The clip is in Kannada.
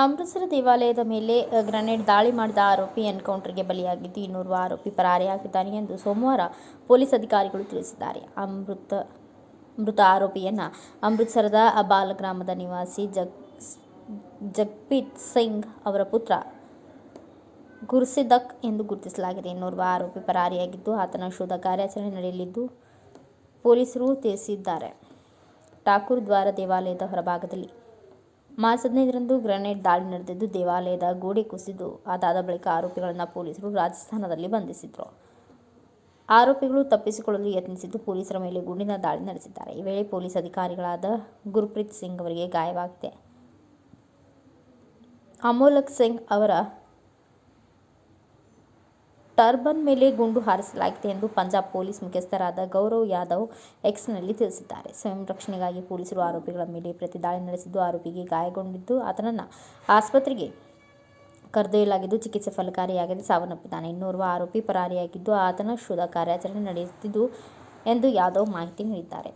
ಅಮೃತಸರ ದೇವಾಲಯದ ಮೇಲೆ ಗ್ರನೇಡ್ ದಾಳಿ ಮಾಡಿದ ಆರೋಪಿ ಎನ್ಕೌಂಟರ್ಗೆ ಬಲಿಯಾಗಿದ್ದು ಇನ್ನೋರ್ವ ಆರೋಪಿ ಪರಾರಿಯಾಗಿದ್ದಾನೆ ಎಂದು ಸೋಮವಾರ ಪೊಲೀಸ್ ಅಧಿಕಾರಿಗಳು ತಿಳಿಸಿದ್ದಾರೆ. ಅಮೃತ, ಮೃತ ಆರೋಪಿಯನ್ನು ಅಮೃತಸರದ ಅಬಾಲ್ ಗ್ರಾಮದ ನಿವಾಸಿ ಜಗ್, ಜಗ್ಪ್ರೀತ್ ಸಿಂಗ್ ಅವರ ಪುತ್ರ ಗುರ್ಸಿದಕ್ ಎಂದು ಗುರುತಿಸಲಾಗಿದೆ. ಇನ್ನೋರ್ವ ಆರೋಪಿ ಪರಾರಿಯಾಗಿದ್ದು ಆತನ ಶೋಧ ಕಾರ್ಯಾಚರಣೆ ನಡೆಯಲಿದ್ದು ಪೊಲೀಸರು ತಿಳಿಸಿದ್ದಾರೆ. ಠಾಕೂರ್ ದ್ವಾರ ದೇವಾಲಯದ ಹೊರಭಾಗದಲ್ಲಿ ಮಾರ್ಚ್ ಹದಿನೈದರಂದು ಗ್ರೆನೇಡ್ ದಾಳಿ ನಡೆದಿದ್ದು ದೇವಾಲಯದ ಗೋಡೆ ಕುಸಿದು ಅದಾದ ಬಳಿಕ ಆರೋಪಿಗಳನ್ನು ಪೊಲೀಸರು ರಾಜಸ್ಥಾನದಲ್ಲಿ ಬಂಧಿಸಿದ್ರು. ಆರೋಪಿಗಳು ತಪ್ಪಿಸಿಕೊಳ್ಳಲು ಯತ್ನಿಸಿದ್ದು ಪೊಲೀಸರ ಮೇಲೆ ಗುಂಡಿನ ದಾಳಿ ನಡೆಸಿದ್ದಾರೆ. ಈ ವೇಳೆ ಪೊಲೀಸ್ ಅಧಿಕಾರಿಗಳಾದ ಗುರ್ಪ್ರೀತ್ ಸಿಂಗ್ ಅವರಿಗೆ ಗಾಯವಾಗಿದೆ. ಅಮೋಲಕ್ ಸಿಂಗ್ ಅವರ ಟರ್ಬನ್ ಮೇಲೆ ಗುಂಡು ಹಾರಿಸಲಾಗಿದೆ ಎಂದು ಪಂಜಾಬ್ ಪೊಲೀಸ್ ಮುಖ್ಯಸ್ಥರಾದ ಗೌರವ್ ಯಾದವ್ ಎಕ್ಸ್ನಲ್ಲಿ ತಿಳಿಸಿದ್ದಾರೆ. ಸ್ವಯಂ ರಕ್ಷಣೆಗಾಗಿ ಪೊಲೀಸರು ಆರೋಪಿಗಳ ಮೇಲೆ ಪ್ರತಿದಾಳಿ ನಡೆಸಿದ್ದು ಆರೋಪಿಗೆ ಗಾಯಗೊಂಡಿದ್ದು ಆತನನ್ನು ಆಸ್ಪತ್ರೆಗೆ ಕರೆದೊಯ್ಯಲಾಗಿದ್ದು ಚಿಕಿತ್ಸೆ ಫಲಕಾರಿಯಾಗದೆ ಸಾವನ್ನಪ್ಪಿದ್ದಾನೆ. ಇನ್ನೋರ್ವ ಆರೋಪಿ ಪರಾರಿಯಾಗಿದ್ದು ಆತನ ಶೋಧ ಕಾರ್ಯಾಚರಣೆ ನಡೆಯುತ್ತಿದ್ದು ಎಂದು ಯಾದವ್ ಮಾಹಿತಿ ನೀಡಿದ್ದಾರೆ.